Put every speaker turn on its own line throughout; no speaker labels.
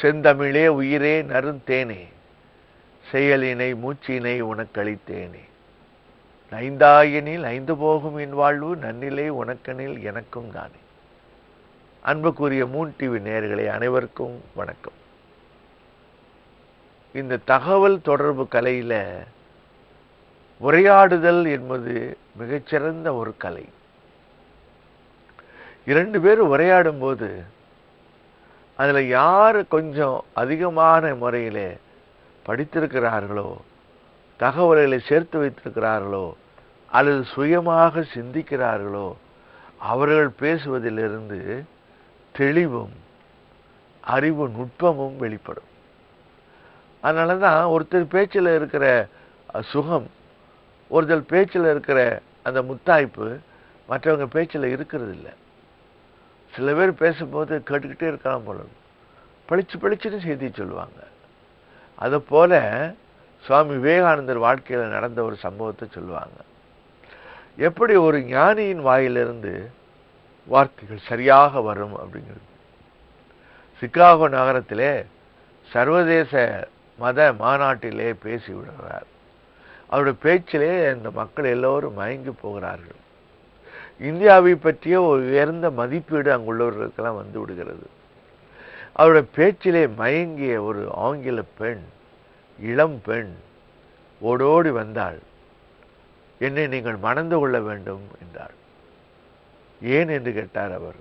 செந்தமிழே உயிரே நருந்தேனே செயலினை மூச்சினை உனக்களித்தேனே. ஐந்தாயனில் ஐந்து போகும் என் வாழ்வு நன்னிலை உனக்கனில் எனக்கும் தானே. அன்புக்குரிய மூன் டிவி நேர்களை அனைவருக்கும் வணக்கம். இந்த தகவல் தொடர்பு கலையில் உரையாடுதல் என்பது மிகச்சிறந்த ஒரு கலை. இரண்டு பேரும் உரையாடும் போது அதில் யார் கொஞ்சம் அதிகமான முறையில் படித்திருக்கிறார்களோ தகவல்களை சேர்த்து வைத்திருக்கிறார்களோ அல்லது சுயமாக சிந்திக்கிறார்களோ அவர்கள் பேசுவதிலிருந்து தெளிவும் அறிவு நுட்பமும் வெளிப்படும். அதனால தான் ஒருத்தர் பேச்சில் இருக்கிற சுகம் ஒருத்தர் பேச்சில் இருக்கிற அந்த முத்தாய்ப்பு மற்றவங்க பேச்சில் இருக்கிறது இல்லை சில பேர் பேசும்போது கேட்டுக்கிட்டே இருக்கலாம் போல பளிச்சு பளிச்சுன்னு செய்தி சொல்லுவாங்க. அதை போல் சுவாமி விவேகானந்தர் வாழ்க்கையில் நடந்த ஒரு சம்பவத்தை சொல்லுவாங்க. எப்படி ஒரு ஞானியின் வாயிலிருந்து வார்த்தைகள் சரியாக வரும் அப்படிங்கிறது. சிக்காகோ நகரத்திலே சர்வதேச மத மாநாட்டிலே பேசி விடுகிறார் அவருடைய பேச்சிலே இந்த மக்கள் எல்லோரும் மயங்கி போகிறார்கள். இந்தியாவை பற்றிய ஒரு உயர்ந்த மதிப்பீடு அங்குள்ளவர்களுக்கெல்லாம் வந்து விடுகிறது. அவருடைய பேச்சிலே மயங்கிய ஒரு ஆங்கில பெண் இளம் பெண் ஓடோடி வந்தாள். என்னை நீங்கள் மணந்து கொள்ள வேண்டும் என்றாள். ஏன்? என்று கேட்டார் அவர்.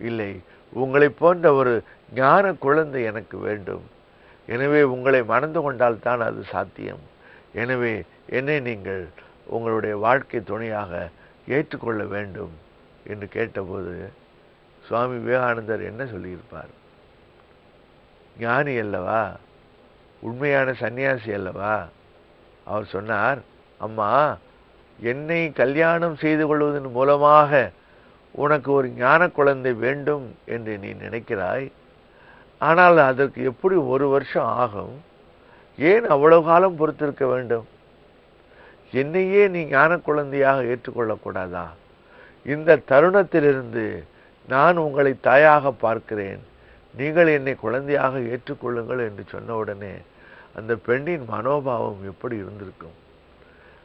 இல்லை உங்களைப் போன்ற ஒரு ஞான குழந்தை எனக்கு வேண்டும். எனவே உங்களை மணந்து கொண்டால் தான் அது சாத்தியம். எனவே என்னை நீங்கள் உங்களுடைய வாழ்க்கை துணையாக ஏற்றுக்கொள்ள வேண்டும் என்று கேட்டபோது சுவாமி விவேகானந்தர் என்ன சொல்லியிருப்பார்? ஞானி அல்லவா? உண்மையான சன்னியாசி அல்லவா? அவர் சொன்னார் அம்மா என்னை கல்யாணம் செய்து கொள்வதன் மூலமாக உனக்கு ஒரு ஞான குழந்தை வேண்டும் என்று நீ நினைக்கிறாய். ஆனால் அதற்கு எப்படி ஒரு வருஷம் ஆகும்? ஏன் அவ்வளவு காலம் பொறுத்திருக்க வேண்டும்? என்னையே நீ ஞான குழந்தையாக ஏற்றுக்கொள்ளக்கூடாதா? இந்த தருணத்திலிருந்து நான் உங்களை தாயாக பார்க்கிறேன். நீங்கள் என்னை குழந்தையாக ஏற்றுக்கொள்ளுங்கள் என்று சொன்ன உடனே அந்த பெண்ணின் மனோபாவம் எப்படி இருந்திருக்கும்?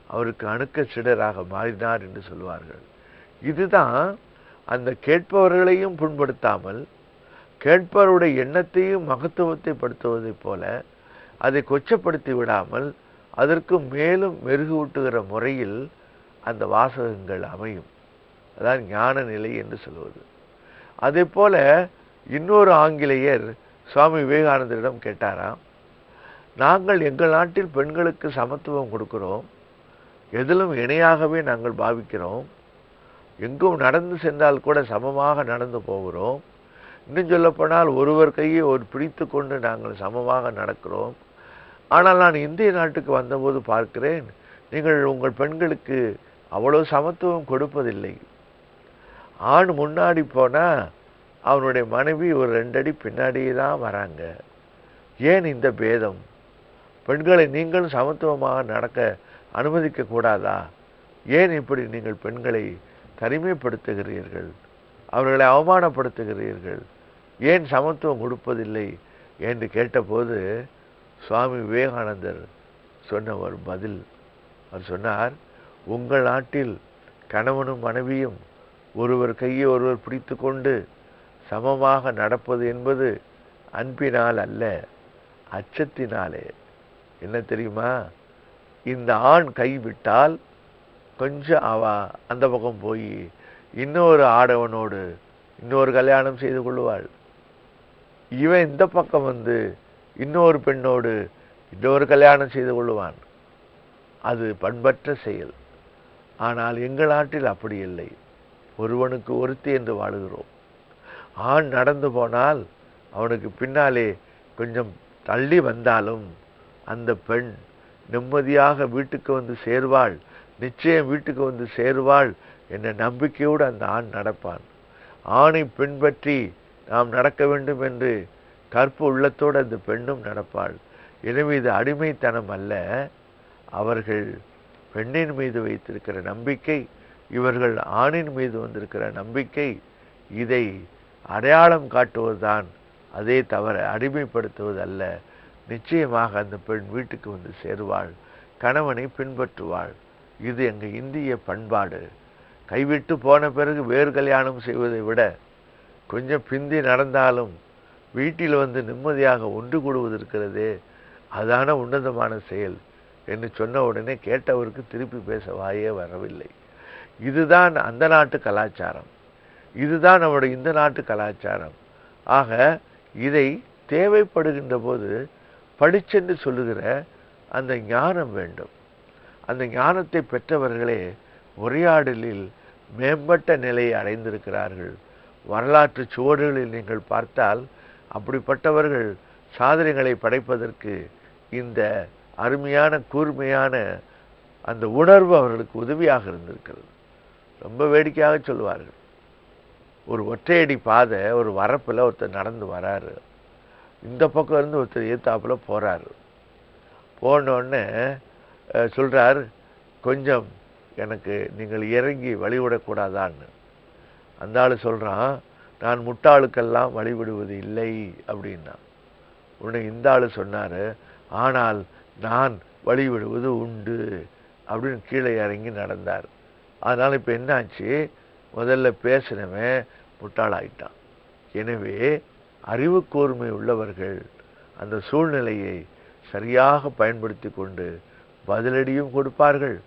அவருக்கு அணுக்க சிடராக மாறினார் என்று சொல்வார்கள். இதுதான் அந்த கேட்பவர்களையும் புண்படுத்தாமல் கேட்பவருடைய எண்ணத்தையும் மகத்துவத்தை படுத்துவதைப் போல அதை கொச்சப்படுத்தி விடாமல் அதற்கு மேலும் மெருகூட்டுகிற முறையில் அந்த வாசகங்கள் அமையும். அதான் ஞான நிலை என்று சொல்வது அதே போல் இன்னொரு ஆங்கிலேயர் சுவாமி விவேகானந்தரிடம் கேட்டாராம் நாங்கள் எங்கள் நாட்டில் பெண்களுக்கு சமத்துவம் கொடுக்கிறோம். எதிலும் இணையாகவே நாங்கள் பாவிக்கிறோம். எங்கும் நடந்து சென்றால் கூட சமமாக நடந்து போகிறோம். இன்னும் சொல்லப்போனால் ஒருவர் கையை ஒரு பிடித்து கொண்டு நாங்கள் சமமாக நடக்கிறோம். ஆனால் நான் இந்திய நாட்டுக்கு வந்தபோது பார்க்கிறேன் நீங்கள் உங்கள் பெண்களுக்கு அவ்வளோ சமத்துவம் கொடுப்பதில்லை. ஆண் முன்னாடி போனால் அவனுடைய மனைவி ஒரு ரெண்டடி பின்னாடியே தான் வராங்க. ஏன் இந்த பேதம்? பெண்களை நீங்களும் சமத்துவமாக நடக்க அனுமதிக்க கூடாதா? ஏன் இப்படி நீங்கள் பெண்களை தனிமைப்படுத்துகிறீர்கள்? அவர்களை அவமானப்படுத்துகிறீர்கள்? ஏன் சமத்துவம் கொடுப்பதில்லை? என்று கேட்டபோது சுவாமி விவேகானந்தர் சொன்ன ஒரு பதில். அவர் சொன்னார் உங்கள் நாட்டில் கணவனும் மனைவியும் ஒருவர் கையை ஒருவர் பிடித்து கொண்டு சமமாக நடப்பது என்பது அன்பினால் அல்ல அச்சத்தினாலே. என்ன தெரியுமா? இந்த ஆண் கைவிட்டால் கொஞ்சம் அவா அந்த பக்கம் போய் இன்னொரு ஆடவனோடு இன்னொரு கல்யாணம் செய்து கொள்வாள் இவன் இந்த பக்கம் வந்து இன்னொரு பெண்ணோடு இன்னொரு கல்யாணம் செய்து கொள்வான் அது பண்பற்ற செயல். ஆனால் எங்கள் நாட்டில் அப்படி இல்லை. ஒருவனுக்கு ஒருத்தி என்று வாழுகிறோம். ஆண் நடந்து போனால் அவனுக்கு பின்னாலே கொஞ்சம் தள்ளி வந்தாலும் அந்த பெண் நிம்மதியாக வீட்டுக்கு வந்து சேர்வாள். நிச்சயம் வீட்டுக்கு வந்து சேருவாள் என்ற நம்பிக்கையோடு அந்த ஆண் நடப்பான். ஆணை பின்பற்றி நாம் நடக்க வேண்டும் என்று கற்பு உள்ளத்தோடு அந்த பெண்ணும் நடப்பாள். எனவே இது அடிமைத்தனம் அல்ல. அவர்கள் பெண்ணின் மீது வைத்திருக்கிற நம்பிக்கை இவர்கள் ஆணின் மீது வந்திருக்கிற நம்பிக்கை இதை அடையாளம் காட்டுவதுதான். அதே தவிர அடிமைப்படுத்துவது அல்ல நிச்சயமாக அந்த பெண் வீட்டுக்கு வந்து சேருவாள். கணவனை பின்பற்றுவாள். இது எங்கள் இந்திய பண்பாடு. கைவிட்டு போன பிறகு வேறு கல்யாணம் செய்வதை விட கொஞ்சம் பிந்தி நடந்தாலும் வீட்டில் வந்து நிம்மதியாக ஒன்று கூடுவது இருக்கிறதே அதான உன்னதமான செயல் என்று சொன்ன உடனே கேட்டவருக்கு திருப்பி பேச வாயே வரவில்லை. இதுதான் அந்த நாட்டு கலாச்சாரம். இதுதான் நம்முடைய இந்த நாட்டு கலாச்சாரம். ஆக இதை தேவைப்படுகின்ற போது படிச்சென்று சொல்லுகிற அந்த ஞானம் வேண்டும். அந்த ஞானத்தை பெற்றவர்களே உரையாடலில் மேம்பட்ட நிலையை அடைந்திருக்கிறார்கள். வரலாற்று சுவடுகளில் நீங்கள் பார்த்தால் அப்படிப்பட்டவர்கள் சாதனைகளை படைப்பதற்கு இந்த அருமையான கூர்மையான அந்த உணர்வு அவர்களுக்கு உதவியாக இருந்திருக்கிறது. ரொம்ப வேடிக்கையாக சொல்லுவார்கள். ஒரு ஒற்றையடி பாதை ஒரு வரப்பில் ஒருத்தர் நடந்து வராரு. இந்த பக்கம் இருந்து ஒருத்தர் ஏத்தாப்பில் போகிறாரு போனோடனே சொல்கிறார் கொஞ்சம் எனக்கு நீங்கள் இறங்கி வழிவிடக்கூடாதான்னு. அந்த ஆள் சொல்கிறான் நான் முட்டாளுக்கெல்லாம் வழிபடுவது இல்லை அப்படின்னா. உடனே இந்த ஆள் சொன்னார் ஆனால் நான் வழிபடுவது உண்டு அப்படின்னு கீழே இறங்கி நடந்தார். அதனால் இப்போ என்னாச்சு? முதல்ல பேசினவன் முட்டாளாயிட்டான். எனவே அறிவு கூர்மை உள்ளவர்கள் அந்த சூழ்நிலையை சரியாக பயன்படுத்தி கொண்டு பதிலடியும் கொடுப்பார்கள்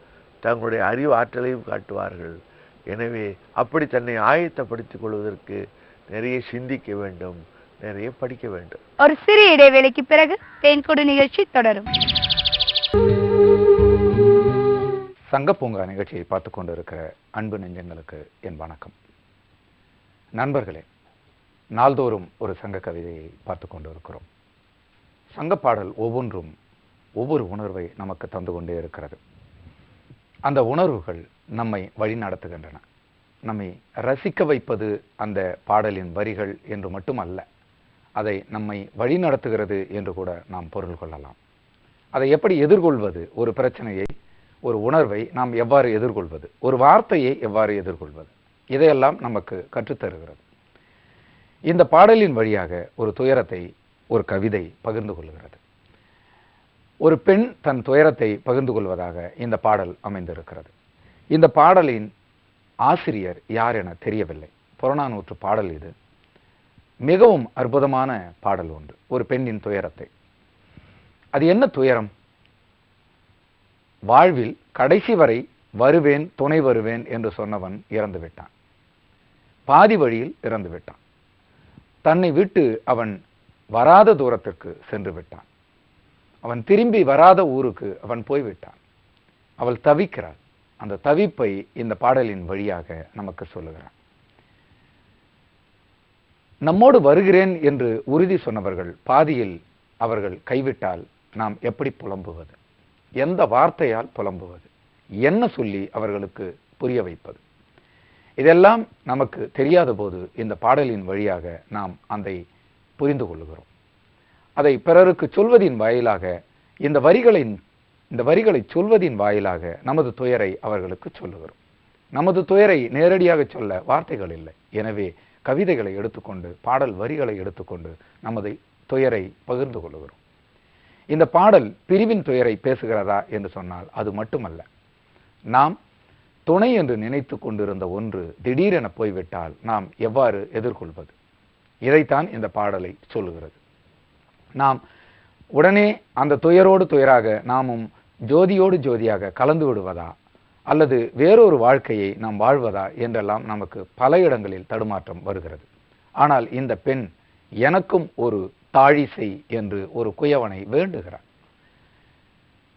தங்களுடைய அறிவு ஆற்றலையும் காட்டுவார்கள். எனவே அப்படி தன்னை ஆயத்தப்படுத்திக் கொள்வதற்கு நிறைய சிந்திக்க வேண்டும் நிறைய படிக்க வேண்டும்.
ஒரு சிறிய இடைவேளைக்கு பிறகு தேன்கொடு நிகழ்ச்சி தொடரும்.
சங்கப்பூங்கா நிகழ்ச்சியை பார்த்து கொண்டு இருக்கிற அன்பு நெஞ்சங்களுக்கு என் வணக்கம். நண்பர்களே நாள்தோறும் ஒரு சங்க கவிதையை பார்த்து கொண்டு இருக்கிறோம் சங்கப்பாடல் ஒவ்வொன்றும் ஒவ்வொரு உணர்வை நமக்கு தந்து கொண்டே இருக்கிறது. அந்த உணர்வுகள் நம்மை வழிநடத்துகின்றன நம்மை ரசிக்க வைப்பது அந்த பாடலின் வரிகள் என்று மட்டுமல்ல அதை நம்மை வழிநடத்துகிறது என்று கூட நாம் பொருள் கொள்ளலாம். அதை எப்படி எதிர்கொள்வது? ஒரு பிரச்சனையை ஒரு உணர்வை நாம் எவ்வாறு எதிர்கொள்வது? ஒரு வார்த்தையை எவ்வாறு எதிர்கொள்வது? இதையெல்லாம் நமக்கு கற்றுத்தருகிறது. இந்த பாடலின் வழியாக ஒரு துயரத்தை ஒரு கவிதை பகிர்ந்து கொள்கிறது. ஒரு பெண் தன் துயரத்தை பகிர்ந்து கொள்வதாக இந்த பாடல் அமைந்திருக்கிறது. இந்த பாடலின் ஆசிரியர் யார் என தெரியவில்லை. புறநானூற்று பாடல் இது. மிகவும் அற்புதமான பாடல் ஒன்று. ஒரு பெண்ணின் துயரத்தை. அது என்ன துயரம்? வாழ்வில் கடைசி வரை வருவேன் துணை வருவேன் என்று சொன்னவன் இறந்து விட்டான். பாதி வழியில் இறந்து விட்டான். தன்னை விட்டு அவன் வராத தூரத்திற்கு சென்று விட்டான். அவன் திரும்பி வராத ஊருக்கு அவன் போய்விட்டான். அவள் தவிக்கிறாள். அந்த தவிப்பை இந்த பாடலின் வழியாக நமக்கு சொல்லுகிறான். நம்மோடு வருகிறேன் என்று உறுதி சொன்னவர்கள் பாதியில் அவர்கள் கைவிட்டால் நாம் எப்படி புலம்புவது? எந்த வார்த்தையால் புலம்புவது? என்ன சொல்லி அவர்களுக்கு புரிய வைப்பது? இதெல்லாம் நமக்கு தெரியாத போது இந்த பாடலின் வழியாக நாம் அதை புரிந்து கொள்கிறோம் அதை பிறருக்கு சொல்வதின் வாயிலாக இந்த வரிகளின் இந்த வரிகளை சொல்வதின் வாயிலாக நமது துயரை அவர்களுக்கு சொல்லுகிறோம் நமது துயரை நேரடியாக சொல்ல வார்த்தைகள் இல்லை. எனவே கவிதைகளை எடுத்துக்கொண்டு பாடல் வரிகளை எடுத்துக்கொண்டு நமது துயரை பகிர்ந்து கொள்கிறோம் இந்த பாடல் பிரிவின் துயரை பேசுகிறதா என்று சொன்னால் அது மட்டுமல்ல. நாம் துணை என்று நினைத்து கொண்டிருந்த ஒன்று திடீரென போய்விட்டால் நாம் எவ்வாறு எதிர்கொள்வது? இதைத்தான் இந்த பாடலை சொல்லுகிறது. நாம் உடனே அந்த துயரோடு துயராக நாமும் ஜோதியோடு ஜோதியாக கலந்து விடுவதா? அல்லது வேறொரு வாழ்க்கையை நாம் வாழ்வதா? என்றெல்லாம் நமக்கு பல இடங்களில் தடுமாற்றம் வருகிறது. ஆனால் இந்த பெண் எனக்கும் ஒரு தாழிசை என்று ஒரு குயவனை வேண்டுகிறாள்.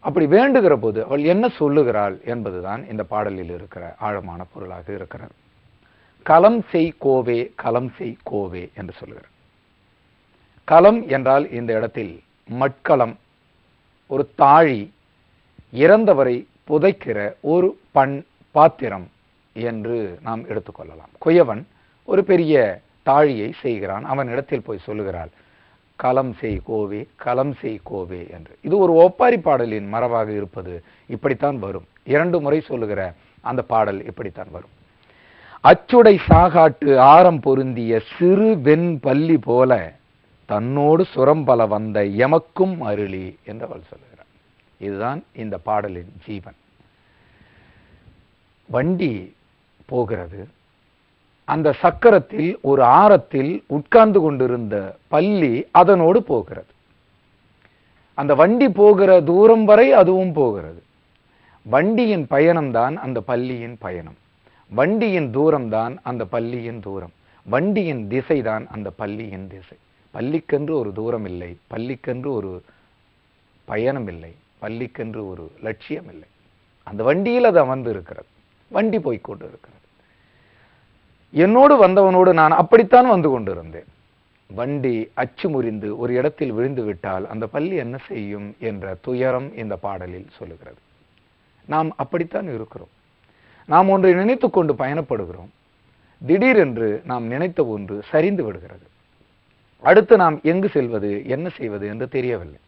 அப்படி வேண்டுகிற போது அவள் என்ன சொல்லுகிறாள் என்பதுதான் இந்த பாடலில் இருக்கிற ஆழமான பொருளாக இருக்கிறது. களம் செய் கோவே களம் செய் கோவே என்று சொல்லுகிறார் களம் என்றால் இந்த இடத்தில் மட்களம் ஒரு தாழி இறந்தவரை புதைக்கிற ஒரு பண் பாத்திரம் என்று நாம் எடுத்துக்கொள்ளலாம். குயவன் ஒரு பெரிய தாழியை செய்கிறான். அவன் இடத்தில் போய் சொல்லுகிறாள் களம் செய் கோவே களம் செய் கோவே என்று. இது ஒரு ஒப்பாரி பாடலின் மரபாக இருப்பது இப்படித்தான் வரும். இரண்டு முறை சொல்லுகிற அந்த பாடல் இப்படித்தான் வரும். அச்சுடை சாகாட்டு ஆரம் பொருந்திய சிறு வெண் பள்ளி போல தன்னோடு சுரம்பல வந்த எமக்கும் அருளி என்றவள் சொல்லு இதுதான் இந்த பாடலின் ஜீவன். வண்டி போகிறது. அந்த சக்கரத்தில் ஒரு ஆரத்தில் உட்கார்ந்து கொண்டிருந்த பள்ளி அதனோடு போகிறது. அந்த வண்டி போகிற தூரம் வரை அதுவும் போகிறது. வண்டியின் பயணம்தான் அந்த பள்ளியின் பயணம். வண்டியின் தூரம்தான் அந்த பள்ளியின் தூரம். வண்டியின் திசைதான் அந்த பள்ளியின் திசை. பள்ளிக்கென்று ஒரு தூரம் இல்லை. பள்ளிக்கென்று ஒரு பயணம் இல்லை. பள்ளிக்கென்று ஒரு லட்சியம் இல்லை அந்த வண்டியில் அது அமர்ந்து இருக்கிறது வண்டி போய்க்கொண்டு இருக்கிறது என்னோடு வந்தவனோடு நான் அப்படித்தான் வந்து கொண்டிருந்தேன். வண்டி அச்சு முறிந்து ஒரு இடத்தில் விழுந்து விட்டால் அந்த பள்ளி என்ன செய்யும் என்ற துயரம் இந்த பாடலில் சொல்லுகிறது. நாம் அப்படித்தான் இருக்கிறோம். நாம் ஒன்றை நினைத்து கொண்டு பயணப்படுகிறோம். திடீரென்று நாம் நினைத்த ஒன்று சரிந்து விடுகிறது. அடுத்து நாம் எங்கு செல்வது என்ன செய்வது என்று தெரியவில்லை.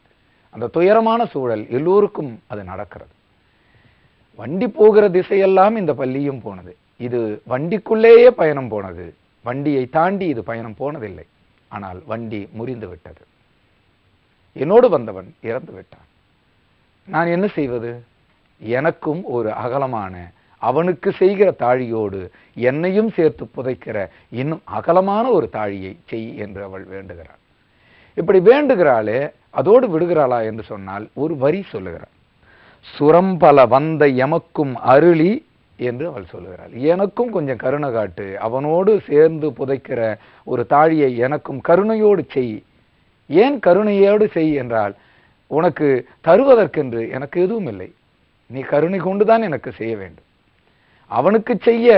அந்த துயரமான சூழல் எல்லோருக்கும் அது நடக்கிறது. வண்டி போகிற திசையெல்லாம் இந்த பள்ளியும் போனது. இது வண்டிக்குள்ளேயே பயணம் போனது. வண்டியை தாண்டி இது பயணம் போனதில்லை. ஆனால் வண்டி முறிந்து விட்டது. என்னோடு வந்தவன் இறந்து விட்டான். நான் என்ன செய்வது? எனக்கும் ஒரு அகலமான அவனுக்கு செய்கிற தாழியோடு என்னையும் சேர்த்து புதைக்கிற இன்னும் அகலமான ஒரு தாழியை செய் என்று அவள் வேண்டுகிறாள். இப்படி வேண்டுகிறாளே அதோடு விடுகிறாளா என்று சொன்னால் ஒரு வரி சொல்லுகிறாள். சுரம்பல வந்த எமக்கும் அருளி என்று அவள் சொல்லுகிறாள். எனக்கும் கொஞ்சம் கருணை காட்டு. அவனோடு சேர்ந்து புதைக்கிற ஒரு தாழியை எனக்கும் கருணையோடு செய். ஏன் கருணையோடு செய் என்றால் உனக்கு தருவதற்கென்று எனக்கு எதுவும் இல்லை. நீ கருணை கொண்டுதான் எனக்கு செய்ய வேண்டும். அவனுக்கு செய்ய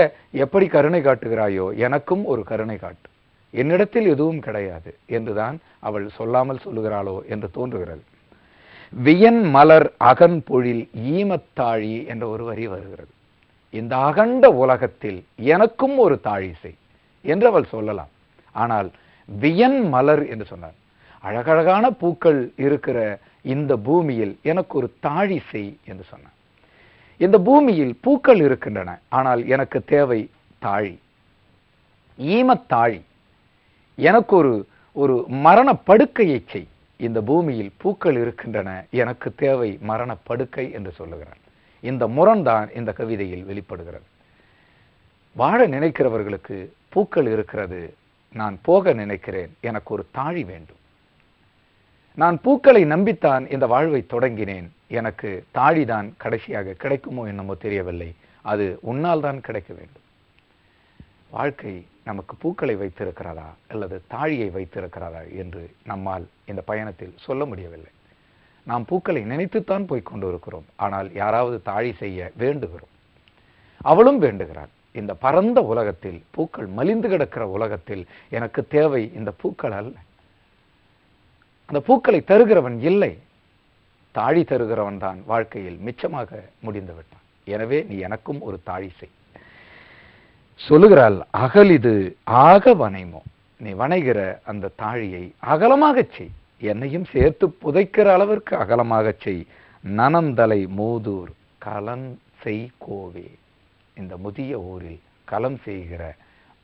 எப்படி கருணை காட்டுகிறாயோ எனக்கும் ஒரு கருணை காட்டு. என்னிடத்தில் எதுவும் கிடையாது என்றுதான் அவள் சொல்லாமல் சொல்லுகிறாளோ என்று தோன்றுகிறது. வியன் மலர் அகன் பொழில் ஈமத்தாழி என்ற ஒரு வரி வருகிறது. இந்த அகண்ட உலகத்தில் எனக்கும் ஒரு தாழி என்று அவள் சொல்லலாம். ஆனால் வியன் மலர் என்று சொன்னார். அழகழகான பூக்கள் இருக்கிற இந்த பூமியில் எனக்கு ஒரு தாழி என்று சொன்னார். இந்த பூமியில் பூக்கள் இருக்கின்றன ஆனால் எனக்கு தேவை தாழி. ஈமத்தாழி. எனக்கு ஒரு ஒரு மரண படுக்கையை செய். இந்த பூமியில் பூக்கள் இருக்கின்றன எனக்கு தேவை மரண படுக்கை என்று சொல்லுகிறான். இந்த முரண்தான் இந்த கவிதையில் வெளிப்படுகிறது. வாழ நினைக்கிறவர்களுக்கு பூக்கள் இருக்கிறது நான் போக நினைக்கிறேன் எனக்கு ஒரு தாழி வேண்டும். நான் பூக்களை நம்பித்தான் இந்த வாழ்வை தொடங்கினேன் எனக்கு தாழிதான் கடைசியாக கிடைக்குமோ என்னமோ தெரியவில்லை அது உன்னால் தான் கிடைக்க வேண்டும். வாழ்க்கை நமக்கு பூக்களை வைத்திருக்கிறதா அல்லது தாழியை வைத்திருக்கிறதா என்று நம்மால் இந்த பயணத்தில் சொல்ல முடியவில்லை. நாம் பூக்களை நினைத்துத்தான் போய் கொண்டு இருக்கிறோம் ஆனால் யாராவது தாழி செய்ய வேண்டுகிறோம். அவளும் வேண்டுகிறாள். இந்த பரந்த உலகத்தில் பூக்கள் மலிந்து கிடக்கிற உலகத்தில் எனக்கு தேவை இந்த பூக்கள் அல்ல. அந்த பூக்களை தருகிறவன் இல்லை. தாழி தருகிறவன் தான் வாழ்க்கையில் மிச்சமாக முடிந்து விட்டான் எனவே நீ எனக்கும் ஒரு தாழி செய். சொல்லுகிறாள் அகலிது ஆக வனைமோ? நீ வணைகிற அந்த தாழியை அகலமாகச் செய். என்னையும் சேர்த்து புதைக்கிற அளவிற்கு அகலமாகச் செய். நனந்தலை மூதூர் கலன் செய் கோவே. இந்த முதிய ஊரில் கலம் செய்கிற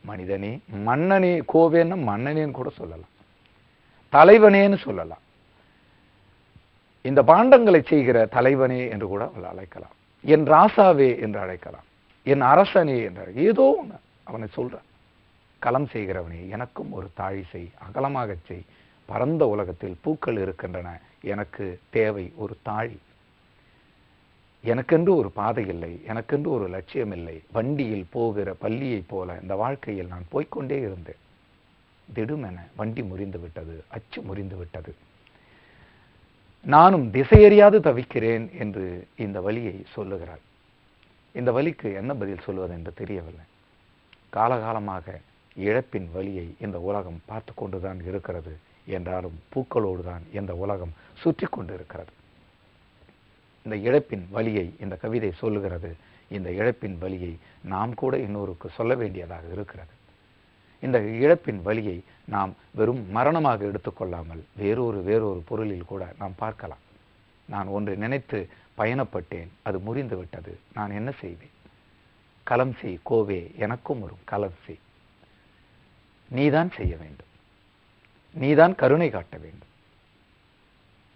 மனிதனே மன்னனே கோவேன்னு மன்னனேன்னு கூட சொல்லலாம். தலைவனேன்னு சொல்லலாம். இந்த பாண்டங்களை செய்கிற தலைவனே என்று கூட அழைக்கலாம். என் ராசாவே என்று அழைக்கலாம். என் அரசனே என்றார். ஏதோ ஒன்று அவனை சொல்கிறான் களம் செய்கிறவனே எனக்கும் ஒரு தாழி செய் அகலமாகச் செய். பரந்த உலகத்தில் பூக்கள் இருக்கின்றன. எனக்கு தேவை ஒரு தாழி. எனக்கென்று ஒரு பாதை இல்லை. எனக்கென்று ஒரு லட்சியம் இல்லை. வண்டியில் போகிற பள்ளியைப் போல இந்த வாழ்க்கையில் நான் போய்க்கொண்டே இருந்தேன். திடுமென வண்டி முறிந்து விட்டது அச்சு முறிந்து விட்டது. நானும் திசையறியாது தவிக்கிறேன் என்று இந்த வழியை சொல்லுகிறாள். இந்த வழிக்கு என்ன பதில் சொல்வது என்று தெரியவில்லை. காலகாலமாக இழப்பின் வழியை இந்த உலகம் பார்த்து கொண்டுதான் இருக்கிறது என்றாலும் பூக்களோடு தான் இந்த உலகம் சுற்றி கொண்டு இருக்கிறது இந்த இழப்பின் வழியை இந்த கவிதை சொல்லுகிறது. இந்த இழப்பின் வழியை நாம் கூட இன்னொருக்கு சொல்ல வேண்டியதாக இருக்கிறது. இந்த இழப்பின் வழியை நாம் வெறும் மரணமாக எடுத்துக்கொள்ளாமல் வேறொரு வேறொரு பொருளில் கூட நாம் பார்க்கலாம். நான் ஒன்று நினைத்து பயணப்பட்டேன். அது முறிந்து விட்டது நான் என்ன செய்வேன்? களம் செய் கோவே எனக்கும் வரும். களம் செய். நீதான் செய்ய வேண்டும். நீதான் கருணை காட்ட வேண்டும்.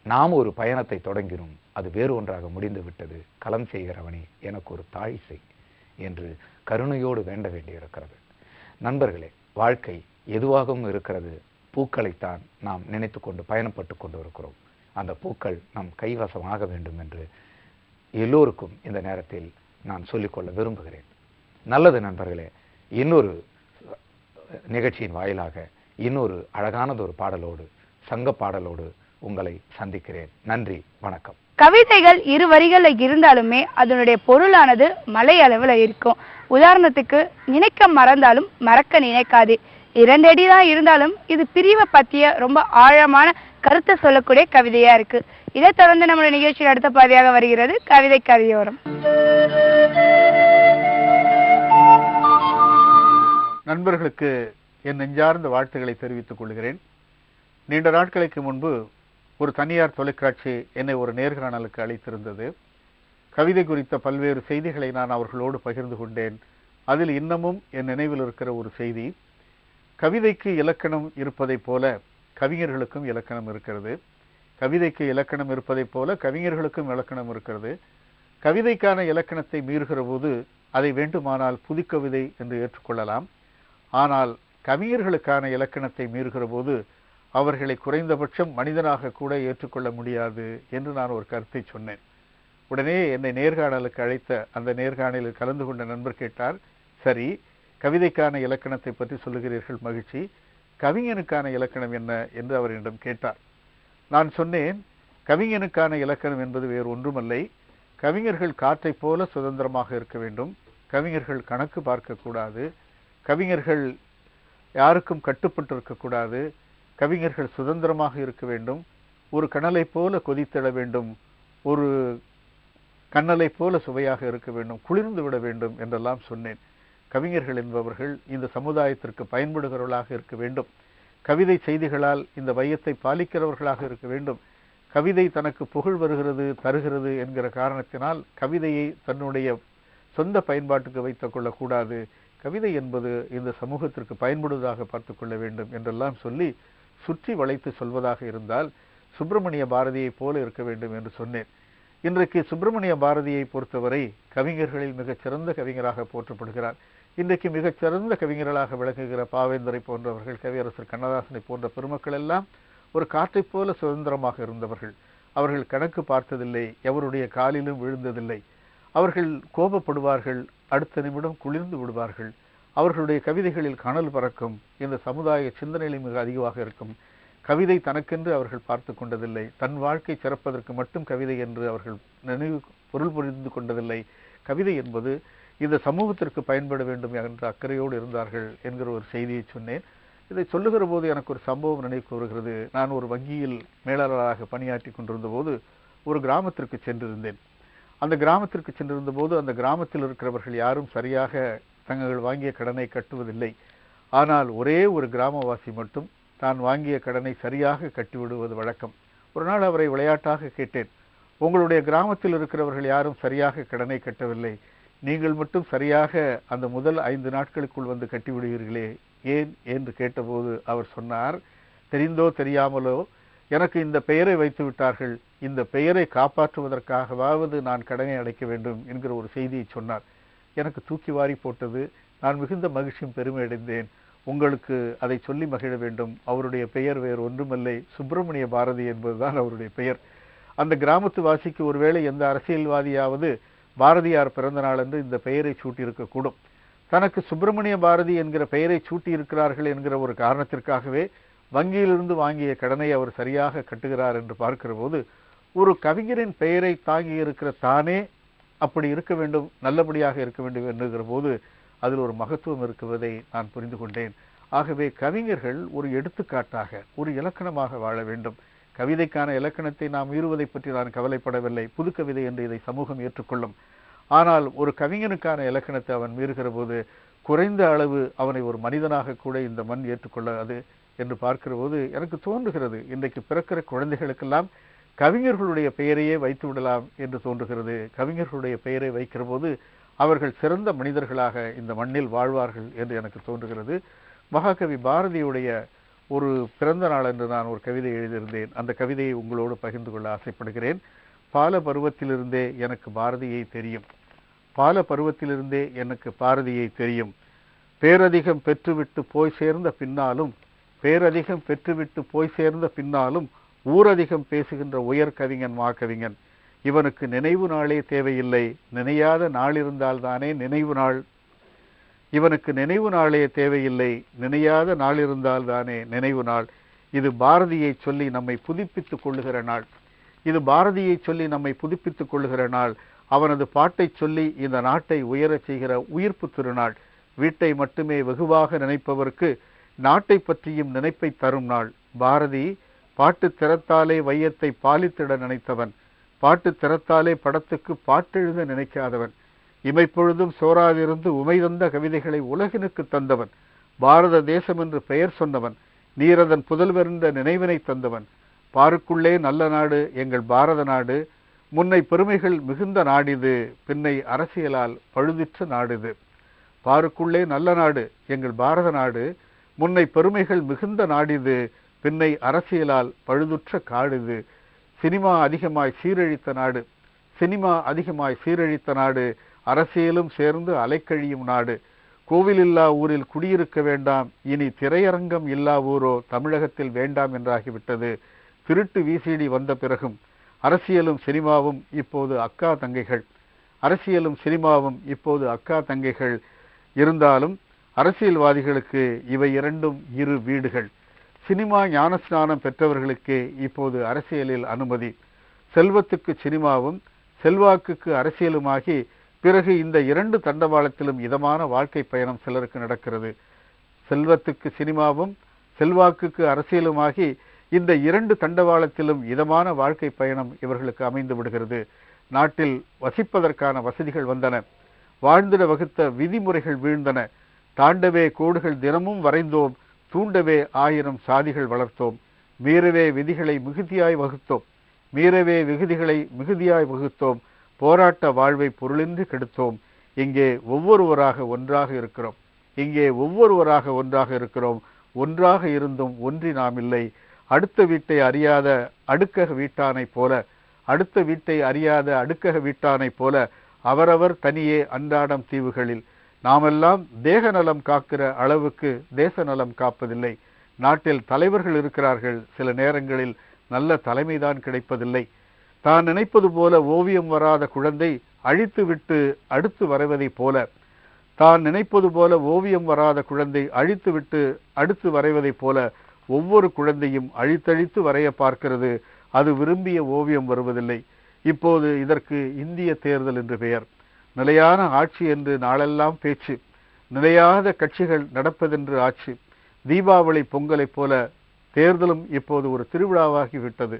நாம் ஒரு பயணத்தை தொடங்கினோம். அது வேறு ஒன்றாக முடிந்து விட்டது களம் செய்கிறவனே எனக்கு ஒரு தாழ் செய் என்று கருணையோடு வேண்ட வேண்டியிருக்கிறது. நண்பர்களே வாழ்க்கை எதுவாகவும் இருக்கிறது. பூக்களைத்தான் நாம் நினைத்து கொண்டு பயணப்பட்டு கொண்டு இருக்கிறோம் அந்த பூக்கள் நம் கைவசமாக வேண்டும் என்று எல்லோருக்கும் இந்த நேரத்தில் நான் சொல்லிக்கொள்ள விரும்புகிறேன். நல்லது நண்பர்களே இன்னொரு நிகழ்ச்சியின் வாயிலாக இன்னொரு அழகானதொரு பாடலோடு சங்க பாடலோடு உங்களை சந்திக்கிறேன். நன்றி வணக்கம்.
கவிதைகள் இரு வரிகள்ல இருந்தாலுமே அதனுடைய பொருளானது மலை அளவில் இருக்கும். உதாரணத்துக்கு நினைக்க மறந்தாலும் மறக்க நினைக்காது. இரண்டடி தான் இருந்தாலும் இது பிரிவை பற்றிய ரொம்ப ஆழமான கருத்தை சொல்லக்கூடிய கவிதையா இருக்கு. இதை தொடர்ந்து நம்மளுடைய நிகழ்ச்சியில் அடுத்த பாதியாக வருகிறது கவிதை கதையோரம்
நண்பர்களுக்கு என் நெஞ்சார்ந்த வாழ்த்துக்களை தெரிவித்துக் கொள்கிறேன். நீண்ட நாட்களுக்கு முன்பு ஒரு தனியார் தொலைக்காட்சி என்னை ஒரு நேர்காணலுக்கு அழைத்திருந்தது. கவிதை குறித்த பல்வேறு செய்திகளை நான் அவர்களோடு பகிர்ந்து கொண்டேன். அதில் இன்னமும் என் நினைவில் இருக்கிற ஒரு செய்தி கவிதைக்கு இலக்கணம் இருப்பதைப் போல கவிஞர்களுக்கும் இலக்கணம் இருக்கிறது. கவிதைக்கு இலக்கணம் இருப்பதைப் போல கவிஞர்களுக்கும் இலக்கணம் இருக்கிறது. கவிதைக்கான இலக்கணத்தை மீறுகிற போது அதை வேண்டுமானால் புதுக்கவிதை என்று ஏற்றுக்கொள்ளலாம். ஆனால் கவிஞர்களுக்கான இலக்கணத்தை மீறுகிற போது அவர்களை குறைந்தபட்சம் மனிதனாக கூட ஏற்றுக்கொள்ள முடியாது என்று நான் ஒரு கருத்தை சொன்னேன். உடனே என்னை நேர்காணலுக்கு அழைத்த அந்த நேர்காணலில் கலந்து கொண்ட நண்பர் கேட்டார் சரி கவிதைக்கான இலக்கணத்தை பற்றி சொல்லுகிறீர்கள் மகிழ்ச்சி. கவிஞனுக்கான இலக்கணம் என்ன? என்று அவர் என்னிடம் கேட்டார். நான் சொன்னேன் கவிஞனுக்கான இலக்கணம் என்பது வேறு ஒன்றுமல்லை. கவிஞர்கள் காற்றைப் போல சுதந்திரமாக இருக்க வேண்டும். கவிஞர்கள் கணக்கு பார்க்கக்கூடாது. கவிஞர்கள் யாருக்கும் கட்டுப்பட்டு இருக்கக்கூடாது கவிஞர்கள் சுதந்திரமாக இருக்க வேண்டும். ஒரு கணலை போல கொதித்திட வேண்டும். ஒரு கண்ணலைப் போல சுவையாக இருக்க வேண்டும். குளிர்ந்து விட வேண்டும் என்றெல்லாம் சொன்னேன். கவிஞர்கள் என்பவர்கள் இந்த சமுதாயத்திற்கு பயன்படுகிறவர்களாக இருக்க வேண்டும். கவிதை செய்திகளால் இந்த வையத்தை பாலிக்கிறவர்களாக இருக்க வேண்டும். கவிதை தனக்கு புகழ் வருகிறது தருகிறது என்கிற காரணத்தினால் கவிதையை தன்னுடைய சொந்த பயன்பாட்டுக்கு வைத்துக் கொள்ளக்கூடாது. கவிதை என்பது இந்த சமூகத்திற்கு பயன்படுவதாக பார்த்து கொள்ள வேண்டும் என்றெல்லாம் சொல்லி சுற்றி வளைத்து சொல்வதாக இருந்தால் சுப்பிரமணிய பாரதியைப் போல இருக்க வேண்டும் என்று சொன்னேன். இன்றைக்கு சுப்பிரமணிய பாரதியை பொறுத்தவரை கவிஞர்களில் மிகச் சிறந்த கவிஞராக போற்றப்படுகிறார். இன்றைக்கு மிகச் சிறந்த கவிஞர்களாக விளங்குகிற பாவேந்தரை போன்றவர்கள் கவியரசர் கண்ணதாசனை போன்ற பெருமக்கள் எல்லாம் ஒரு காற்றைப் போல சுதந்திரமாக இருந்தவர்கள். அவர்கள் கணக்கு பார்த்ததில்லை எவருடைய காலிலும் விழுந்ததில்லை. அவர்கள் கோபப்படுவார்கள் அடுத்த நிமிடம் குளிர்ந்து விடுவார்கள். அவர்களுடைய கவிதைகளில் கனல் பறக்கும் இந்த சமுதாய சிந்தனையில் மிக அதிகமாக இருக்கும். கவிதை தனக்கென்று அவர்கள் பார்த்து கொண்டதில்லை. தன் வாழ்க்கை சிறப்பதற்கு மட்டும் கவிதை என்று அவர்கள் நினைவு பொருள் புரிந்து கொண்டதில்லை. கவிதை என்பது இந்த சமூகத்திற்கு பயன்பட வேண்டும் என்ற அக்கறையோடு இருந்தார்கள் என்கிற ஒரு செய்தியை சொன்னேன். இதை சொல்லுகிற போது எனக்கு ஒரு சம்பவம் நினைவுக்கு வருகிறது நான் ஒரு வங்கியில் மேலாளராக பணியாற்றி கொண்டிருந்த போது ஒரு கிராமத்திற்கு சென்றிருந்தேன். அந்த கிராமத்திற்கு சென்றிருந்த போது அந்த கிராமத்தில் இருக்கிறவர்கள் யாரும் சரியாக தங்கள் வாங்கிய கடனை கட்டுவதில்லை. ஆனால் ஒரே ஒரு கிராமவாசி மட்டும் தான் வாங்கிய கடனை சரியாக கட்டிவிடுவது வழக்கம். ஒரு நாள் அவரை விளையாட்டாக கேட்டேன். உங்களுடைய கிராமத்தில் இருக்கிறவர்கள் யாரும் சரியாக கடனை கட்டவில்லை. நீங்கள் மட்டும் சரியாக அந்த முதல் ஐந்து நாட்களுக்குள் வந்து கட்டிவிடுவீர்களே ஏன் என்று கேட்டபோது அவர் சொன்னார் தெரிந்தோ தெரியாமலோ எனக்கு இந்த பெயரை வைத்து விட்டார்கள் இந்த பெயரை காப்பாற்றுவதற்காகவாவது நான் கடனை அடைக்க வேண்டும் என்கிற ஒரு செய்தியை சொன்னார். எனக்கு தூக்கி வாரி போட்டது நான் மிகுந்த மகிழ்ச்சியும் பெருமை அடைந்தேன் உங்களுக்கு அதை சொல்லி மகிழ வேண்டும். அவருடைய பெயர் வேறு ஒன்றுமில்லை. சுப்பிரமணிய பாரதி என்பதுதான் அவருடைய பெயர். அந்த கிராமத்து வாசிக்கு ஒருவேளை எந்த அரசியல்வாதியாவது பாரதியார் பிறந்த நாள் இந்த பெயரை சூட்டியிருக்கக்கூடும். தனக்கு சுப்பிரமணிய பாரதி என்கிற பெயரை சூட்டியிருக்கிறார்கள் என்கிற ஒரு காரணத்திற்காகவே வங்கியிலிருந்து வாங்கிய கடனை அவர் சரியாக கட்டுகிறார் என்று பார்க்கிற போது ஒரு கவிஞரின் பெயரை தாங்கி இருக்கிற தானே அப்படி இருக்க வேண்டும் நல்லபடியாக இருக்க வேண்டும் என்கிற போது அதில் ஒரு மகத்துவம் இருக்குவதை நான் புரிந்து கொண்டேன். ஆகவே கவிஞர்கள் ஒரு எடுத்துக்காட்டாக ஒரு இலக்கணமாக வாழ வேண்டும். கவிதைக்கான இலக்கணத்தை நாம் மீறுவதை பற்றி நான் கவலைப்படவில்லை. புது கவிதை என்று இதை சமூகம் ஏற்றுக்கொள்ளும். ஆனால் ஒரு கவிஞனுக்கான இலக்கணத்தை அவன் மீறுகிற போது குறைந்த அளவு அவனை ஒரு மனிதனாக கூட இந்த மண் ஏற்றுக்கொள்ளாது என்று பார்க்கிற போது எனக்கு தோன்றுகிறது. இன்றைக்கு பிறக்கிற குழந்தைகளுக்கெல்லாம் கவிஞர்களுடைய பெயரையே வைத்து விடலாம் என்று தோன்றுகிறது. கவிஞர்களுடைய பெயரை வைக்கிற போது அவர்கள் சிறந்த மனிதர்களாக இந்த மண்ணில் வாழ்வார்கள் என்று எனக்கு தோன்றுகிறது. மகாகவி பாரதியுடைய ஒரு பிறந்த நாள் என்று நான் ஒரு கவிதை எழுதியிருந்தேன். அந்த கவிதையை உங்களோடு பகிர்ந்து கொள்ள ஆசைப்படுகிறேன். பால பருவத்திலிருந்தே எனக்கு பாரதியை தெரியும். பால பருவத்திலிருந்தே எனக்கு பாரதியை தெரியும். பேரதிகம் பெற்றுவிட்டு போய் சேர்ந்த பின்னாலும் பேரதிகம் பெற்றுவிட்டு போய் சேர்ந்த பின்னாலும் ஊரதிகம் பேசுகின்ற உயர் கவிஞன் மா கவிஞன். இவனுக்கு நினைவு நாளே தேவையில்லை. நினையாத நாள் இருந்தால்தானே நினைவு நாள் இவனுக்கு நினைவு நாளே தேவையில்லை. நினையாத நாள் இருந்தால்தானே நினைவு நாள். இது பாரதியை சொல்லி நம்மை புதுப்பித்துக் கொள்ளுகிற நாள். இது பாரதியை சொல்லி நம்மை புதுப்பித்துக் கொள்ளுகிற நாள். அவனது பாட்டைச் சொல்லி இந்த நாட்டை உயரச் செய்கிற உயிர்ப்பு திருநாள். வீட்டை மட்டுமே வெகுவாக நினைப்பவருக்கு நாட்டை பற்றியும் நினைப்பை தரும் நாள். பாரதி பாட்டு திறத்தாலே வையத்தை பாலித்திட நினைத்தவன். பாட்டு திறத்தாலே படத்துக்கு பாட்டெழுத நினைக்காதவன். இமைப்பொழுதும் சோராதிருந்து உமைதந்த கவிதைகளை உலகினுக்கு தந்தவன். பாரத தேசம் என்று பெயர் சொன்னவன். நீரதன் புதல்வர் என்ற நினைவினை தந்தவன். பாருக்குள்ளே நல்ல நாடு எங்கள் பாரத நாடு. முன்னை பெருமைகள் மிகுந்த நாடிது பின்னை அரசியலால் பழுதிற்ற நாடிது. பாருக்குள்ளே நல்ல நாடு எங்கள் பாரத நாடு. முன்னை பெருமைகள் மிகுந்த நாடிது பின்னை அரசியலால் பழுதுற்ற காடுது. சினிமா அதிகமாய் சீரழித்த நாடு சினிமா அதிகமாய் சீரழித்த நாடு. அரசியலும் சேர்ந்து அலைக்கழியும் நாடு. கோவில் இல்லா ஊரில் குடியிருக்க வேண்டாம். இனி திரையரங்கம் இல்லா ஊரோ தமிழகத்தில் வேண்டாம் என்றாகிவிட்டது. திருட்டு விசிடி வந்த பிறகும் அரசியலும் சினிமாவும் இப்போது அக்கா தங்கைகள். அரசியலும் சினிமாவும் இப்போது அக்கா தங்கைகள். இருந்தாலும் அரசியல்வாதிகளுக்கு இவை இரண்டும் இரு வீடுகள். சினிமா ஞானஸ்நானம் பெற்றவர்களுக்கு இப்போது அரசியலில் அனுமதி. செல்வத்துக்கு சினிமாவும் செல்வாக்குக்கு அரசியலுமாகி பிறகு இந்த இரண்டு தண்டவாளத்திலும் இதமான வாழ்க்கை பயணம் சிலருக்கு நடக்கிறது. செல்வத்துக்கு சினிமாவும் செல்வாக்குக்கு அரசியலுமாகி இந்த இரண்டு தண்டவாளத்திலும் இதமான வாழ்க்கை பயணம் இவர்களுக்கு அமைந்து விடுகிறது. நாட்டில் வசிப்பதற்கான வசதிகள் வந்தன. வாழ்ந்திட வகுத்த விதிமுறைகள் வீழ்ந்தன. தாண்டவே கோடுகள் தினமும் வரைந்தோம். தூண்டவே ஆயிரம் சாதிகள் வளர்த்தோம். மீறவே விதிகளை மிகுதியாய் வகுத்தோம். மீறவே விகுதிகளை மிகுதியாய் வகுத்தோம். போராட்ட வாழ்வை பொருளின்றி கெடுத்தோம். இங்கே ஒவ்வொருவராக ஒன்றாக இருக்கிறோம். இங்கே ஒவ்வொருவராக ஒன்றாக இருக்கிறோம். ஒன்றாக இருந்தும் ஒன்றி நாம் இல்லை. அடுத்த வீட்டை அறியாத அடுக்கக வீட்டானைப் போல அடுத்த வீட்டை அறியாத அடுக்கக வீட்டானைப் போல அவரவர் தனியே அன்றாடம் தீவுகளில். நாமெல்லாம் தேக நலம் காக்கிற அளவுக்கு தேச நலம் காப்பதில்லை. நாட்டில் தலைவர்கள் இருக்கிறார்கள். சில நேரங்களில் நல்ல தலைமைதான் கிடைப்பதில்லை. தான் நினைப்பது போல ஓவியம் வராத குழந்தை அழித்து விட்டு அடுத்து வரைவதைப் போல. தான் நினைப்பது போல ஓவியம் வராத குழந்தை அழித்து விட்டு அடுத்து வரைவதைப் போல ஒவ்வொரு குழந்தையும் அழித்தழித்து வரைய பார்க்கிறது. அது விரும்பிய ஓவியம் வருவதில்லை. இப்போது இதற்கு இந்திய தேர்தல் என்று பெயர். நிலையான ஆட்சி என்று நாளெல்லாம் பேச்சு. நிலையாத கட்சிகள் நடப்பதென்று ஆட்சி தீபாவளி பொங்கலைப் போல தேர்தலும் இப்போது ஒரு திருவிழாவாகி விட்டது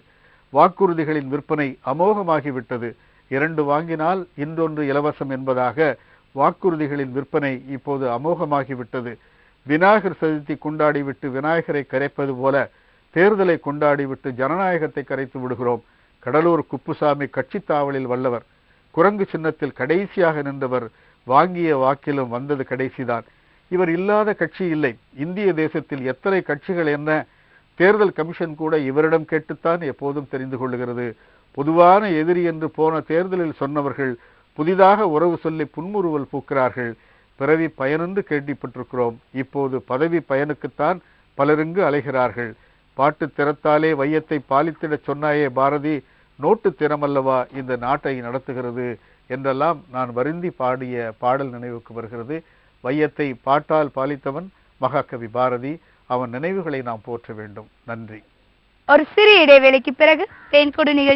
வாக்குறுதிகளின் விற்பனை அமோகமாகிவிட்டது. இரண்டு வாங்கினால் இன்றொன்று இலவசம் என்பதாக வாக்குறுதிகளின் விற்பனை இப்போது அமோகமாகிவிட்டது. விநாயகர் சதுர்த்தி கொண்டாடிவிட்டு விநாயகரை கரைப்பது போல தேர்தலை கொண்டாடிவிட்டு ஜனநாயகத்தை கரைத்து விடுகிறோம். கடலூர் குப்புசாமி கட்சி தாவலில் வல்லவர். குரங்கு சின்னத்தில் கடைசியாக நின்றவர் வாங்கிய வாக்கிலும் வந்தது கடைசிதான். இவர் இல்லாத கட்சி இல்லை. இந்திய தேசத்தில் எத்தனை கட்சிகள் என்ன தேர்தல் கமிஷன் கூட இவரிடம் கேட்டுத்தான் எப்போதும் தெரிந்து கொள்ளுகிறது. பொதுவான எதிரி என்று போன தேர்தலில் சொன்னவர்கள் புதிதாக உறவு சொல்லி புன்முறுவல் பூக்கிறார்கள். பிறவி பயனென்று கேள்விப்பட்டிருக்கிறோம். இப்போது பதவி பயனுக்குத்தான் பலருங்கு அலைகிறார்கள். பாட்டு திறத்தாலே வையத்தை பாலித்திடச் சொன்னாயே பாரதி நோட்டு திறமல்லவா இந்த நாட்டை நடத்துகிறது என்றெல்லாம் நான் வருந்தி பாடிய பாடல் நினைவுக்கு வருகிறது. வையத்தை பாட்டால் பாலித்தவன் மகாகவி பாரதி அவன் நினைவுகளை நாம் போற்ற வேண்டும். நன்றி.
ஒரு சிறு இடைவேளைக்கு பிறகு தேன்கொடு நிகழ்ச்சி